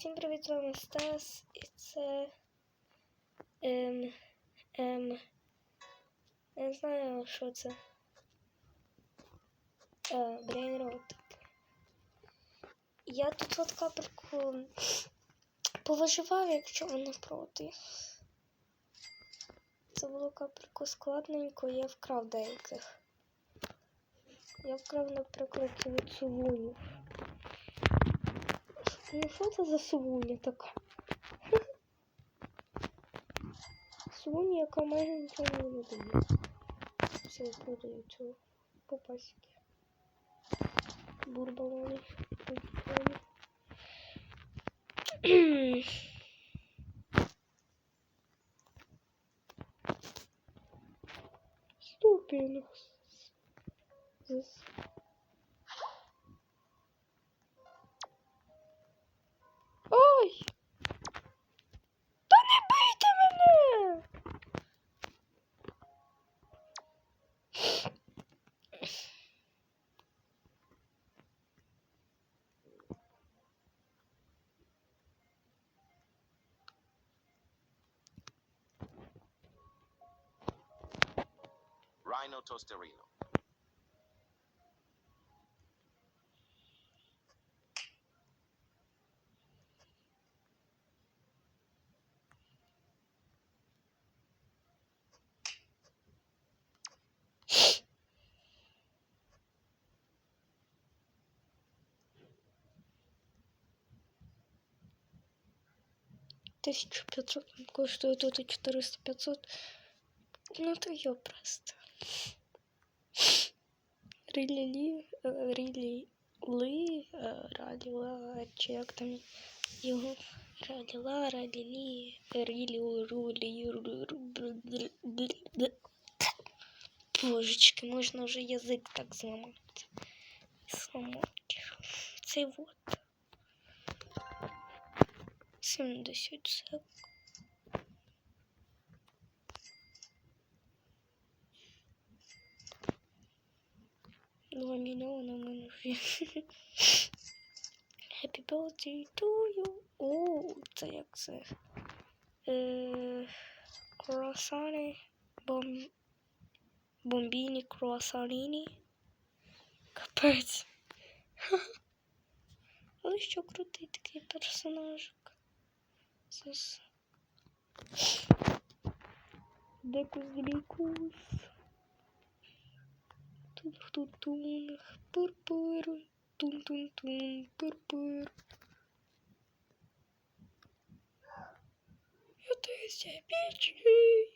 Всім привіт, з вами Стас, і це. Ем, ем, не знаю, що це. Е, Брейнрот. Я тут от капельку повиживав, якщо ви не проти. Це було капельку складненько, я вкрав деяких. Я вкрав, наприклад, від сувунів. Ну що це за сувуня така? Сувуня, яка майже нічого не видає. Все я продаю цього попасики. Бурбалони. бурбалони. Ступінг. Ой! Та не бийте мене! Rhino Tosterino. Тисячу п'ятсот коштує тут і 400-500. Ну то йо просто. Рілі-лі, е, рілі ли, е, чи як там його раліла, ралілі, рілі, рулі, Божечки, можна вже язик так зламати. Зламати. Це вот. 70 сек. Два мене вже. Happy birthday to you. О, це як це? Е, круасани. Бом... Бомбіні круасаніні. Капець. Але що крутий такий Sus. Becos glicos. Tum, tum, tum. Purpuro. Tum, tum, tum. Purpuro. Eu tô recebido.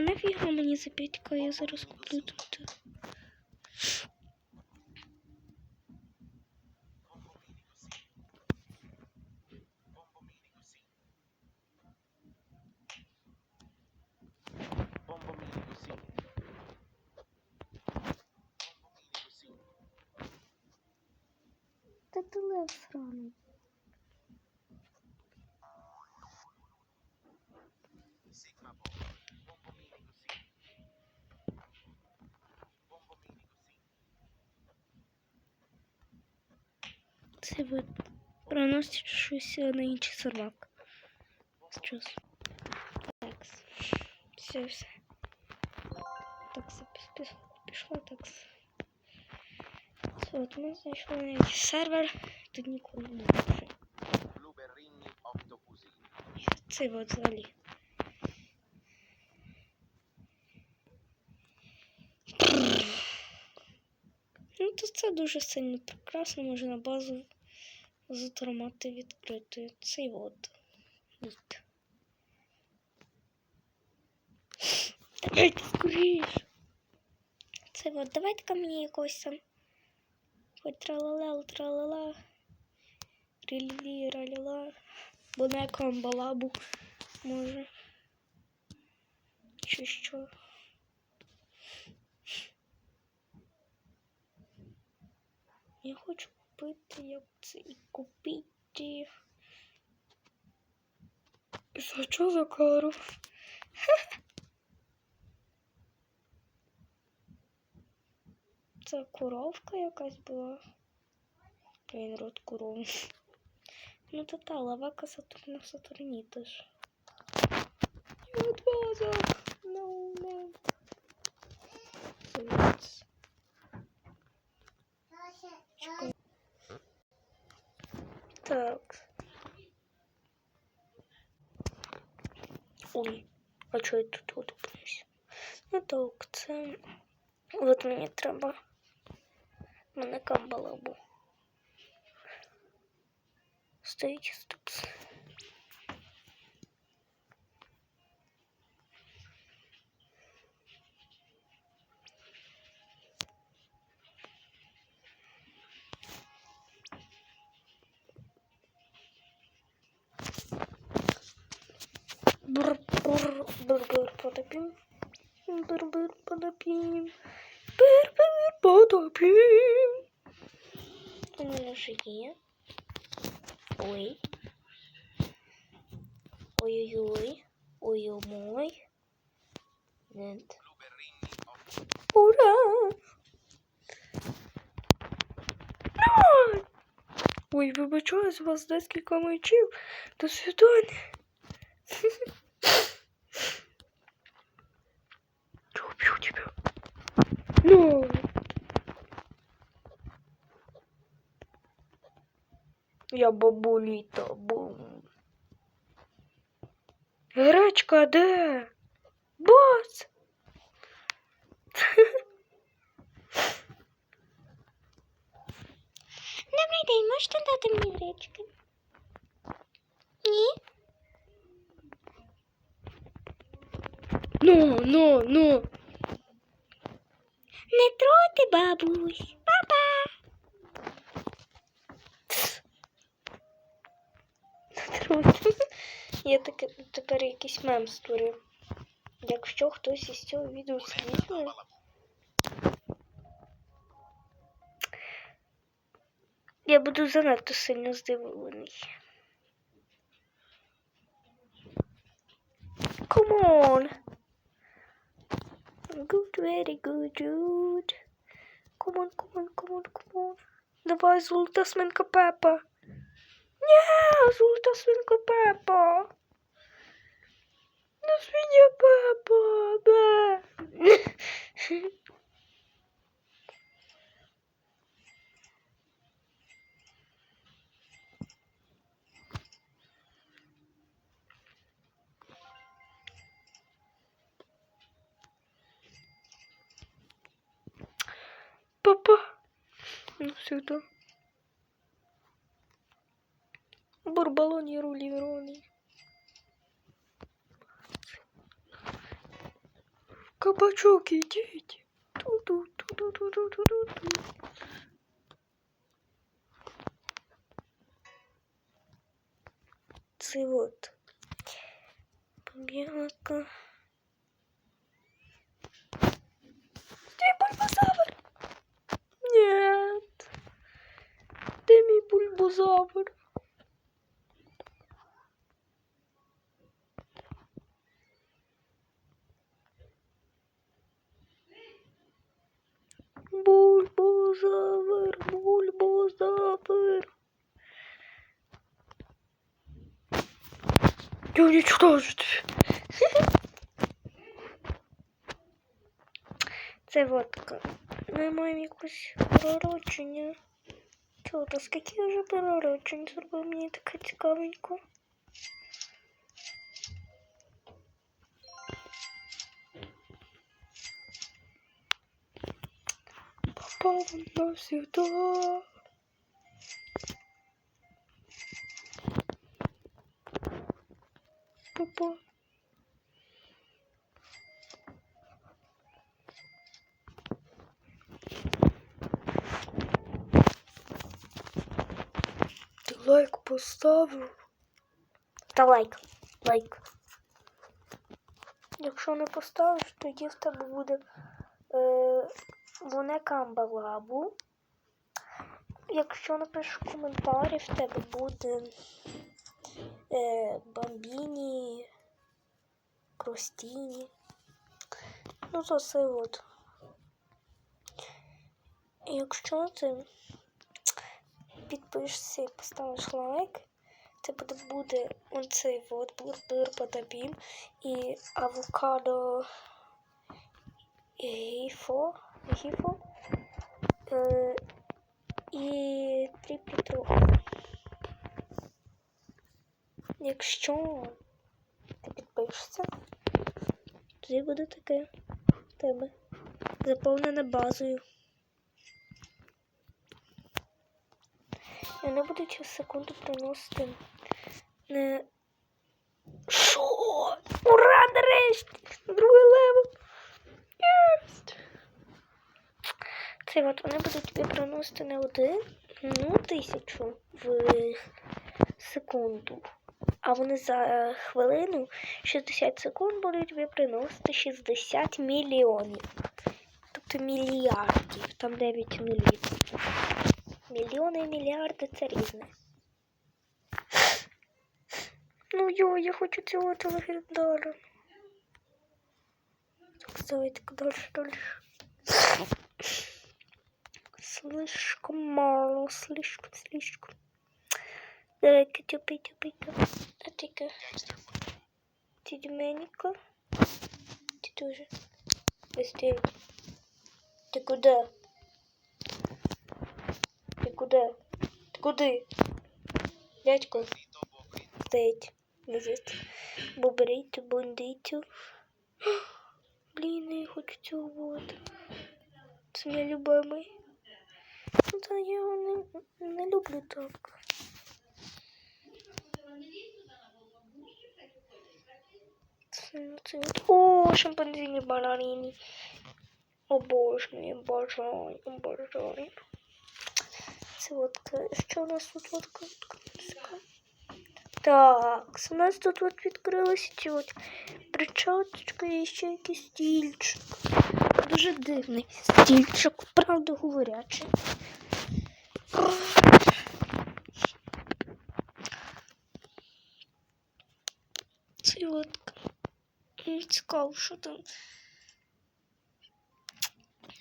А нафіга мені за 5к я зараз куплю тут. Та ти лев сраний. Проносить щось на інший сервак. Зараз. Так. Все, все. Так, пішло, так. Все, от ми знайшли на якийсь сервер. Тут ніколи не Octopusini. Це от взагалі. Ну, то це дуже сильно прекрасно, можна базу з тормати відкритою. Цей от. Ніт. Давайте скоріш. Це от, давайте-ка мені якось там. Хоч тралала, тралала. Рілі, раліла. Бо на якому балабу може. Чи що. Я хочу купити як це і купити. За що за кару? Це коровка якась була. Блін, рот коров. Ну то та лавака Сатурна Сатурніта ж. База. No, no. Чекай. Так. Ой, а чого я тут опинився? Ну так, це. От мені треба. Мене камбалабу. Стоїть ступс. Потопим. Бур-бур потопим. Бур-бур потопим. У мене вже є. Ой. Ой-ой-ой. Ой-ой-мой. Нет. Ура! Ай! Ой, вибачаю з вас декілька мечів. До свидання. Я бабуліта, бум. Гречка, де? Бос! Добрий день, можете дати мені гречки? Ні? Ну, ну, ну. Не тройте, бабусь. Папа. Я таке тепер якийсь мем створив. Якщо хтось із цього відео слідує, я буду занадто сильно здивований. Come on. Good, very good, good. Come on, come on, come on, come on. Давай, золота свинка Пепа. Ні, золота свинка Пепа. Ну, свинья Пепа, бе. Папа. Ну, сюда. Барбалоні рулі роні. Кабачок ідіть. Ту-ду, ту-ду-ду-ду-ду-ду. Це от. Побілка. Ты бульбозавр? Нет. Ты мой бульбозавр. Бульбозавр, Я уничтожу Це водка. Ми маємо якусь пророчення. Чого то скільки вже пророчень зробив мені таке цікавенько. Попав навсегда. Поставив? Та лайк. Лайк. Якщо не поставиш, тоді в тебе буде е, вунека амбалабу. якщо напишеш коментарі, в тебе буде е, бомбіні, крустіні. Ну, то все от. Якщо ти підпишешся і поставиш лайк, тебе буде оцей от бурбир потапім і авокадо гіфо, гіфо е, і три петруха. Якщо ти підпишешся, тоді буде таке тебе заповнене базою. І вони будуть через секунду приносити не. Шо? Ура, нарешті! Другий левел! Єсть! Це от вони будуть тобі приносити не один, ну, тисячу в секунду. А вони за хвилину 60 секунд будуть тобі приносити 60 мільйонів. Тобто мільярдів, там 9 нулів. Мільйони і мільярди це різне. Ну йо, я хочу цього телегендара. Так, давайте дальше, дальше. Слишком мало, слишком, слишком. Давай-ка, тюпи, тюпи-ка. А ты-ка, Gangster football. ты Доменика. Ты тоже. Быстрее. Ты куда? Ты куда? Дядько, стоять. Лежить. Бобриту, бандиту. Блін, я хочу цього вот. Це мій любимий. Ну, та я його не, не люблю так. Це... О, шампанзині бананіні. Обожнюю, обожаю, обожаю. Водка. Що у нас тут водка? Так, у нас тут от відкрилася ці от перчаточка і ще якийсь стільчик. Дуже дивний стільчик, правда говорячий. Це цікаво, що там.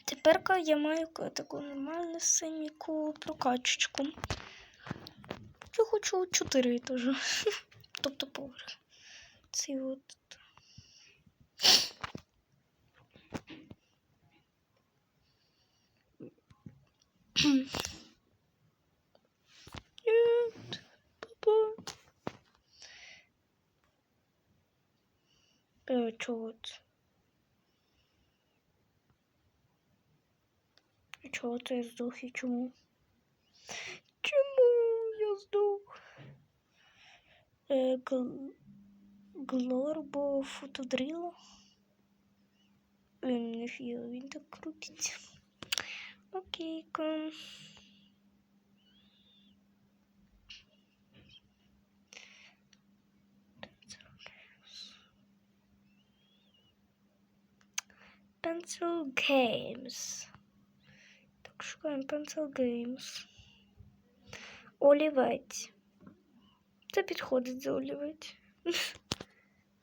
Тепер я маю таку нормальну синьку прокачечку. Я хочу 4 етажа. Тобто поверх. Ці от. Нет, папа. Е, чого я здох і чому? Чому я здох? Е, гл... Глорбо фотодрила. Він не фіг, він так крутиться. Окей, ка. Pencil Games. Так, шукаємо Pencil Games. Олівець. Це підходить за олівець.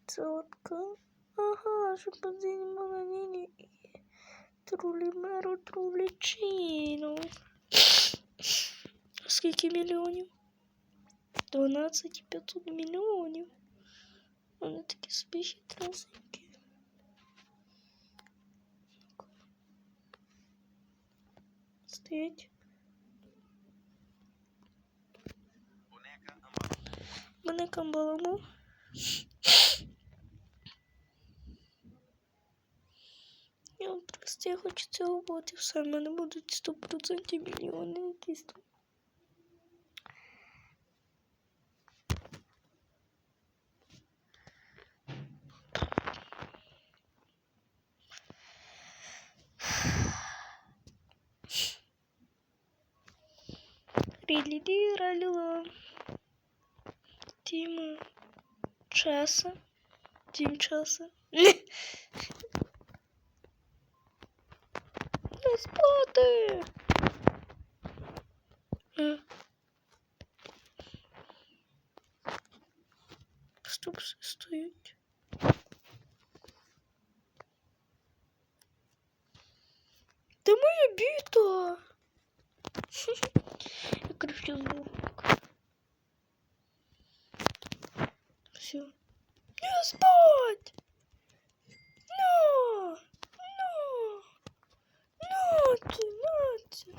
Цотка. Ага, шимпанзині маланіні і трулімеро трулічино. Скільки мільйонів? 12 500 мільйонів. Вони такі собі хитросенькі. Стоять. Мене камбаламу. Я просто я хочу цього бути. Все, в мене будуть 100% мільйони якісь там. Рілі-лі, раліла. Тіма. Часа. Тім часа. Не спати. Все. Не спать! No! No! Нати, нати.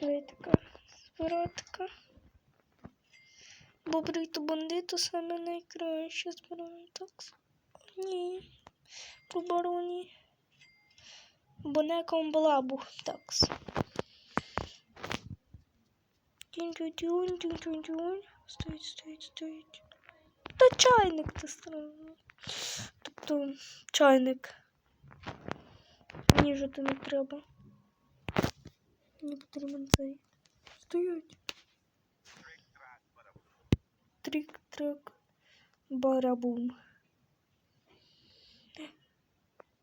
Ой, така збиротка. Бобрий то бандиту саме найкраще збирає такс. Ні. Побороні. Бонеком балабу такс. Тюнь-тюнь, тюнь-тюнь. Стоїть, стоїть, стоїть. Та чайник це странно. Тобто чайник. Мені ж то не треба. Мені потрібен цей. Стоять. Трик-трак барабум.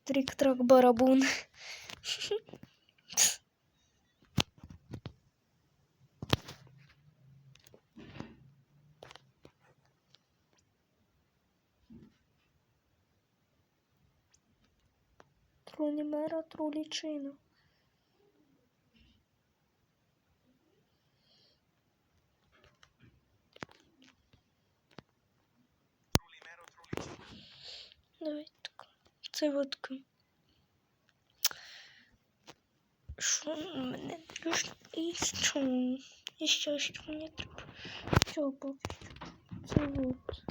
Трик-трак барабун. Трунімера трулічина. Трулімеро трулічі. Давай так. Це водка. Що мене? Плюс І що? І ще що мені треба? Що що? Це вот.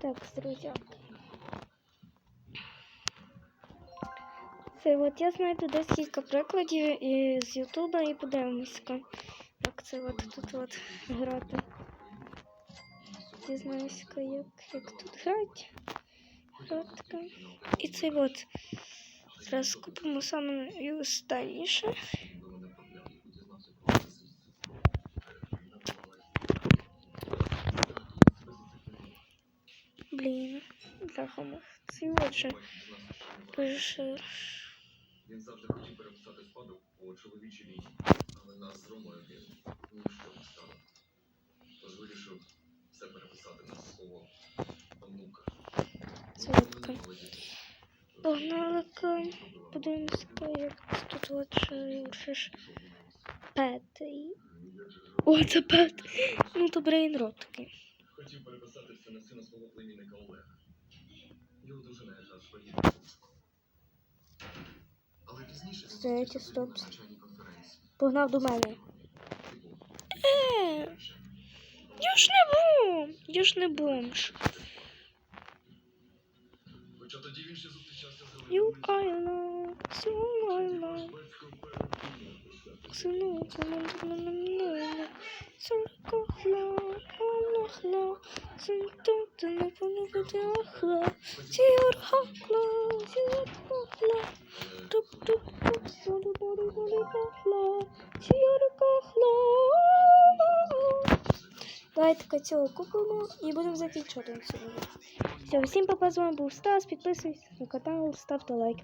Так, друзі. Це от я знайду десь кілька прикладів і з Ютуба і подивимося. Як це от тут от грати. Дізнаюся, як, як тут грати. Така. І це от. Зараз купимо саме найостанніше. Блін, бляха Це от же. Пише. Він завжди хотів переписати спадок у чоловічій лінії, але нас з Ромою він ніщо не стало. Тож вирішив все переписати на свого онука. Це лапка. Погнали-ка. Подивимося, як тут вже ж п'ятий. О, це п'ятий. Ну, то брейнрот такий. Хотів переписати все на сина свого племінника Олега. Його дуже не аж вагітний. Але пізніше він Стоять, стоп. Погнав до мене. Е, я ж не бум, Я ж не бомж. Хоча тоді він ще зустрічався з You Оленою. I Тіархахла. Давайте цього купимо і будемо закінчувати цьому. Все, всім пока, з вами був Стас, підписуйтесь на канал, ставте лайк.